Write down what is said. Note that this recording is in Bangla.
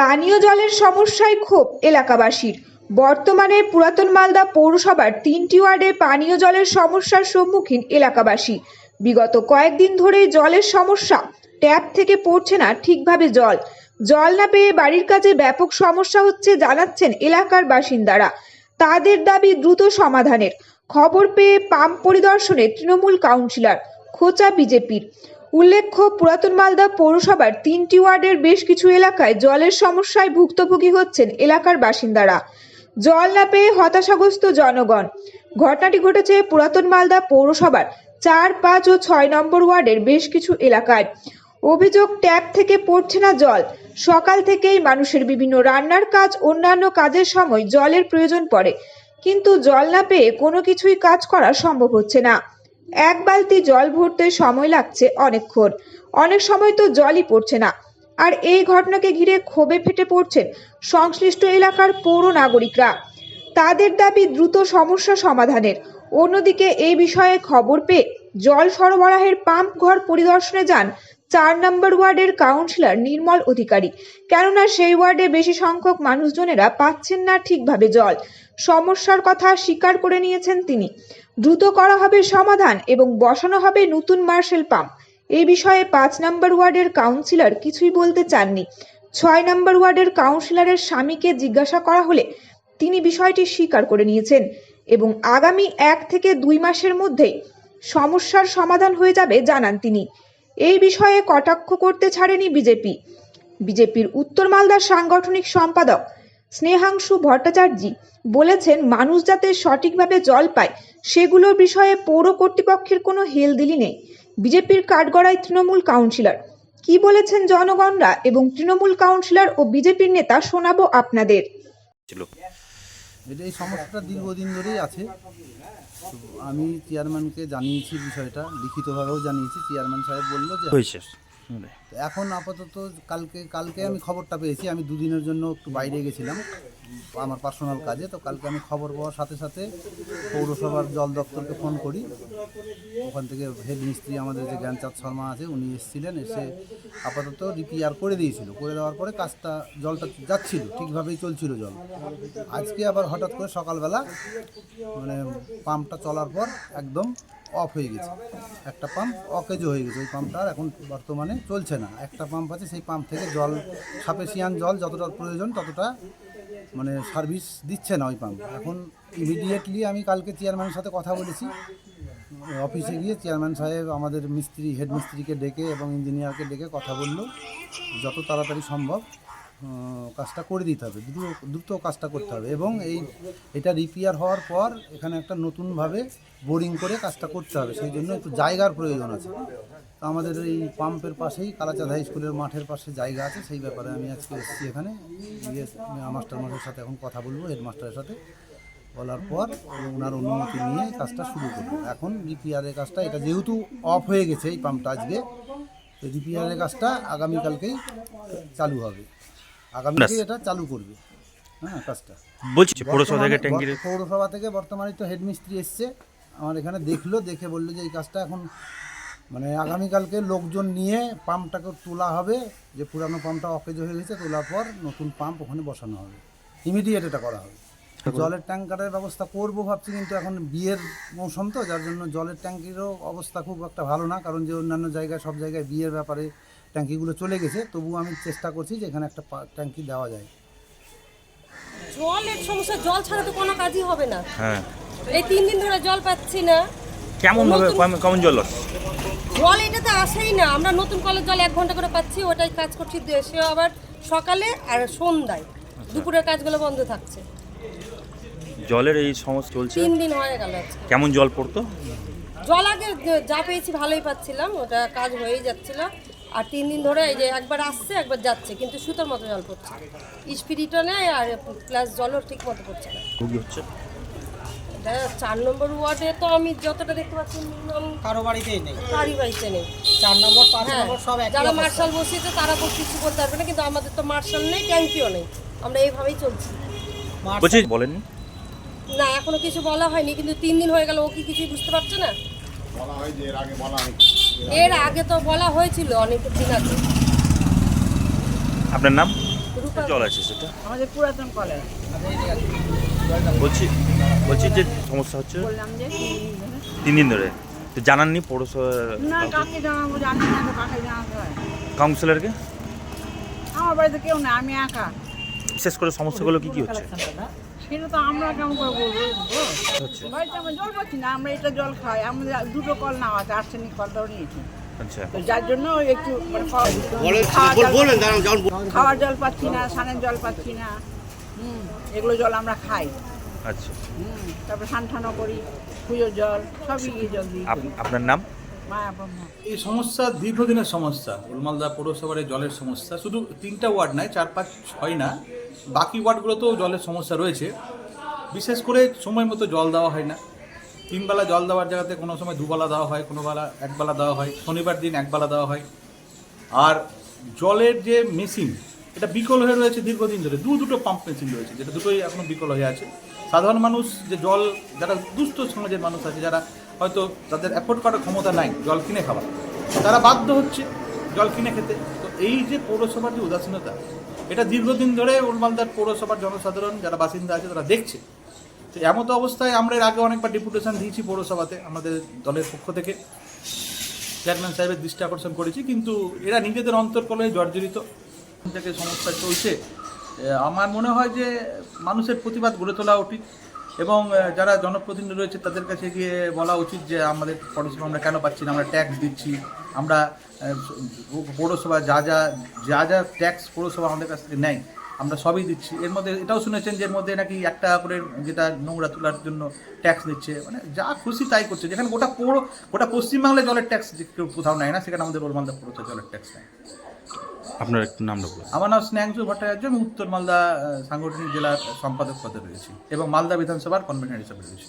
পানীয় জলের সমস্যায় ক্ষোভ এলাকাবাসীর। বর্তমানে পুরাতন মালদা পৌরসভার তিনটি ওয়ার্ডে পানীয় জলের সমস্যার সম্মুখীন এলাকাবাসী। বিগত কয়েকদিন ধরেই জলের সমস্যা, ট্যাপ থেকে পড়ছে না ঠিকভাবে জল। জল না পেয়ে বাড়ির কাছে ব্যাপক সমস্যা হচ্ছে জানাচ্ছেন এলাকার বাসিন্দারা। তাদের দাবি দ্রুত সমাধানের। খবর পেয়ে পাম্প পরিদর্শনে তৃণমূল কাউন্সিলর, খোঁচা বিজেপির। উল্লেখ্য, পুরাতন মালদা পৌরসভার তিনটি ওয়ার্ডের বেশ কিছু এলাকায় জলের সমস্যায় ভুক্তভোগী হচ্ছেন এলাকার বাসিন্দারা। জল না পেয়ে হতাশাগ্রস্ত জনগণ। ঘটনাটি ঘটেছে পুরাতন মালদা পৌরসভার চার, পাঁচ ও ছয় নম্বর ওয়ার্ডের বেশ কিছু এলাকায়। অভিযোগ, ট্যাপ থেকে পড়ছে না জল। সকাল থেকেই মানুষের বিভিন্ন রান্নার কাজ, অন্যান্য কাজের সময় জলের প্রয়োজন পড়ে। কিন্তু জল না পেয়ে কোনো কিছুই কাজ করা সম্ভব হচ্ছে না। এক বালতি জল ভরতে সময় লাগছে অনেকক্ষণ। অনেক সময় তো জলই পড়ছে না। আর এই ঘটনাকে ঘিরে ক্ষোভে ফেটে পড়ছেন সংশ্লিষ্ট এলাকার পৌর নাগরিকরা। তাদের দাবি দ্রুত সমস্যা সমাধানের। অন্যদিকে এই বিষয়ে খবর পেয়ে জল সরবরাহের পাম্প ঘর পরিদর্শনে যান চার নম্বর ওয়ার্ডের কাউন্সিলর নির্মল অধিকারী। কেননা সেই ওয়ার্ডে বেশি সংখ্যক মানুষজনেরা পাচ্ছেন না ঠিকভাবে জল। সমস্যার কথা স্বীকার করে নিয়েছেন তিনি। দ্রুত করা হবে সমাধান এবং বসানো হবে নতুন মার্শেল পাম্প। এই বিষয়ে পাঁচ নম্বর ওয়ার্ডের কাউন্সিলর কিছুই বলতে চাননি। ছয় নম্বর ওয়ার্ডের কাউন্সিলরের স্বামীকে জিজ্ঞাসা করা হলে তিনি বিষয়টি স্বীকার করে নিয়েছেন এবং আগামী এক থেকে দুই মাসের মধ্যেই সমস্যার সমাধান হয়ে যাবে জানান তিনি। এই বিষয়ে কটাক্ষ করতে ছাড়েনি বিজেপি। বিজেপির উত্তর মালদার সাংগঠনিক সম্পাদক স্নেহাংশু ভট্টাচার্য বলেছেন মানুষ যাতে সঠিকভাবে জল পায় সেগুলোর বিষয়ে পৌর কর্তৃপক্ষের কোনো হেলদিলি নেই। বিজেপির কাঠগড়ায় তৃণমূল কাউন্সিলর। কি বলেছেন জনগণরা এবং তৃণমূল কাউন্সিলর ও বিজেপির নেতা শোনাবো আপনাদের। এটা এই সমস্যাটা দীর্ঘদিন ধরেই আছে। আমি চেয়ারম্যানকে জানিয়েছি বিষয়টা লিখিতভাবেও জানিয়েছি। চেয়ারম্যান সাহেব বলল যে হয়েছে। এখন আপাতত কালকে কালকে আমি খবরটা পেয়েছি। আমি দুদিনের জন্য একটু বাইরে গেছিলাম আমার পার্সোনাল কাজে। তো কালকে আমি খবর পাওয়ার সাথে সাথে পৌরসভার জল দপ্তরকে ফোন করি। ওখান থেকে হেড মিস্ত্রি আমাদের যে জ্ঞানচাঁদ শর্মা আছে, উনি এসেছিলেন। এসে আপাতত রিপেয়ার করে দিয়েছিল। করে দেওয়ার পরে কাজটা, জলটা যাচ্ছিল। ঠিকভাবেই চলছিল জল। আজকে আবার হঠাৎ করে সকালবেলা মানে পাম্পটা চলার পর একদম অফ হয়ে গেছে। একটা পাম্প অকেজো হয়ে গেছে, ওই পাম্পটা আর এখন বর্তমানে চলছে না। একটা পাম্প আছে, সেই পাম্প থেকে জল সাপেসিয়ান জল যতটা প্রয়োজন ততটা মানে সার্ভিস দিচ্ছে না ওই পাম্প এখন ইমিডিয়েটলি আমি কালকে চেয়ারম্যানের সাথে কথা বলেছি। অফিসে গিয়ে চেয়ারম্যান সাহেব আমাদের মিস্ত্রি হেড মিস্ত্রিকে ডেকে এবং ইঞ্জিনিয়ারকে ডেকে কথা বলল, যত তাড়াতাড়ি সম্ভব। কাজটা করে দিতে হবে, দ্রুত দ্রুত কাজটা করতে হবে এবং এই, এটা রিপেয়ার হওয়ার পর এখানে একটা নতুনভাবে বোরিং করে কাজটা করতে হবে, সেই জন্য একটু জায়গার প্রয়োজন আছে। তো আমাদের এই পাম্পের পাশেই কালাচাঁদ হাই স্কুলের মাঠের পাশে জায়গা আছে, সেই ব্যাপারে আমি আজকে এসেছি এখানে। গিয়ে মাস্টার মাস্টারের সাথে এখন কথা বলব, হেডমাস্টারের সাথে বলার পর ওনার অনুমতি নিয়ে কাজটা শুরু করব। এখন রিপেয়ারের কাজটা, এটা যেহেতু অফ হয়ে গেছে এই পাম্পটা আজকে রিপেয়ারের কাজটা আগামীকালকেই চালু হবে। আগামীকালকেই এটা চালু করবে। হ্যাঁ কাজটা। বলছি পৌরসভা থেকে ট্যাঙ্কির পৌরসভা থেকে বর্তমানে তো হেডমিস্ত্রি এসছে। আমার এখানে দেখল দেখে বলল যে এই কাজটা এখন মানে আগামীকালকে লোকজন নিয়ে পাম্পটাকে তোলা হবে। যে পুরানো পাম্পটা অকেজ হয়ে গেছে তোলার পর নতুন পাম্প ওখানে বসানো হবে। ইমিডিয়েট এটা করা হবে। জলের ট্যাঙ্কারের ব্যবস্থা করব ভাবছি কিন্তু এখন বিয়ের মৌসুম তো যার জন্য জলের ট্যাঙ্কিরও অবস্থা খুব একটা ভালো না কারণ যে অন্যান্য জায়গায় সব জায়গায় বিয়ের ব্যাপারে ট্যাঙ্কিগুলো চলে গেছে তবু আমি চেষ্টা করছি যে এখানে একটা ট্যাঙ্কি দেওয়া যায়। জলের সমস্যা জল ছাড়া তো কোনো কাজই হবে না। হ্যাঁ। এই তিন দিন ধরে জল পাচ্ছি না। কেমন ভাবে কেমন- জল? আসে? জল এটাতে আসেই না। আমরা নতুন কলের জল এক ঘণ্টা করে পাচ্ছি ওটাই কাজ করছি সে আবার সকালে আর সন্ধ্যায়। দুপুরের কাজগুলো বন্ধ থাকছে। জলের এই সমস্যা চলছে? তিন দিন হয়ে গেল আজকে। কেমন জল পড়তো? জল আগে যা পেয়েছি ভালোই পাচ্ছিলাম ওটা কাজ হয়েই যাচ্ছিল। আর তিন দিন ধরে এই যে একবার আসছে একবার যাচ্ছে কিন্তু সুতোর মতো জল পড়ছে। স্পিরিটও নেই আর প্লাস জলও ঠিক মতো পড়ছে না। এটা চার নম্বর ওয়ার্ডে তো আমি যতটা দেখতে পাচ্ছি মিনিমাম কারও বাড়িতেই নেই। কারি বাড়িতে নেই। চার নম্বর পাঁচ হ্যাঁ, নম্বর সব একই যারা মার্শাল বসিয়েছে তারা তো কিছু বলতে পারবে না কিন্তু আমাদের তো মার্শাল নেই ট্যাঙ্কিও নেই। আমরা এইভাবেই চলছি। বলছি বলেন না এখনও কিছু বলা হয়নি কিন্তু তিন দিন হয়ে গেল ও কি কিছুই বুঝতে পারছে না? এর আগে তো বলা হয়েছিল অনেক দিন আগে। আপনার নাম? জল আছে সেটা? আমাদের পুরাতন কলের বলছি বলছি যে সমস্যা হচ্ছে বললাম যে তিন দিন ধরে। তিন দিন ধরে। তো জানাননি পৌরসভা না কাকে জানাব জানি না তো কাকে জানাতে হয়। কাউন্সিলরকে? আমার বাড়িতে কেউ না আমি একা। বিশেষ করে সমস্যাগুলো কি কি হচ্ছে? সেটা তো আমরা কেমন করে বলব? বাড়িতে আমরা জল পাচ্ছি না আমরা এটা জল খাই। আমাদের দুটো কল নেওয়া আছে আর্সেনিক কলটাও নিয়েছি। আচ্ছা। যার জন্য একটু মানে খাওয়া- খাওয়ার জল- খাওয়ার জল পাচ্ছি না স্নানের জল পাচ্ছি না। হুম এগুলো জল আমরা খাই। আচ্ছা। হুম তারপরে স্নান ঠানো করি পুজোর জল সবই এই জল দিই আপনার নাম? এই সমস্যা দীর্ঘদিনের সমস্যা। উলমালদা পৌরসভার জলের সমস্যা। শুধু তিনটা ওয়ার্ড নয় চার পাঁচ ছয় না। বাকি ওয়ার্ডগুলোতেও জলের সমস্যা রয়েছে। বিশেষ করে সময় মতো জল দেওয়া হয় না। তিনবেলা জল দেওয়ার জায়গাতে কোনো সময় দুবেলা দেওয়া হয়, কোনো বেলা একবেলা দেওয়া হয়, শনিবার দিন একবেলা দেওয়া হয়। আর জলের যে মেশিন, এটা বিকল হয়ে রয়েছে দীর্ঘদিন ধরে। দু দুটো পাম্প মেশিন রয়েছে, যেটা দুটোই এখনও বিকল হয়ে আছে। সাধারণ মানুষ যে জল, যারা দুস্থ সমাজের মানুষ আছে, যারা হয়তো তাদের অ্যাফোর্ড করার ক্ষমতা নাই জল কিনে খাওয়া তারা বাধ্য হচ্ছে জল কিনে খেতে। তো এই যে পৌরসভার যে উদাসীনতা এটা দীর্ঘদিন ধরে উলমালদার পৌরসভার জনসাধারণ যারা বাসিন্দা আছে তারা দেখছে। তো এমন তো অবস্থায় আমরা এর আগে অনেকবার ডেপুটেশন দিয়েছি পৌরসভাতে আমাদের দলের পক্ষ থেকে। চেয়ারম্যান সাহেবের দৃষ্টি আকর্ষণ করেছি, কিন্তু এরা নিজেদের অন্তর্কলে জর্জরিত। থেকে সমস্যা চলছে। আমার মনে হয় যে মানুষের প্রতিবাদ গড়ে তোলা উচিত। এবং যারা জনপ্রতিনিধি রয়েছে, তাদের কাছে গিয়ে বলা উচিত যে, আমাদের পৌরসভা আমরা কেন পাচ্ছি না? আমরা ট্যাক্স দিচ্ছি। আমরা পৌরসভা যা যা যা যা ট্যাক্স পৌরসভা আমাদের কাছ থেকে নেয়, আমরা সবই দিচ্ছি। এর মধ্যে এটাও শুনেছেন যে, এর মধ্যে নাকি এক টাকা করে যেটা নোংরা তোলার জন্য ট্যাক্স দিচ্ছে মানে যা খুশি তাই করছে। যেখানে গোটা পৌর, গোটা পশ্চিমবাংলায় জলের ট্যাক্স কেউ কোথাও নেয় না, সেখানে আমাদের ওরমালদা পৌরসভা জলের ট্যাক্স নেয়। আপনার একটু নাম বলুন। আমার নাম স্নেহাংশু ভট্টাচার্য, আমি উত্তর মালদা সাংগঠনিক জেলার সম্পাদক পদে রয়েছি এবং মালদা বিধানসভার কনভেনার হিসাবে রয়েছি।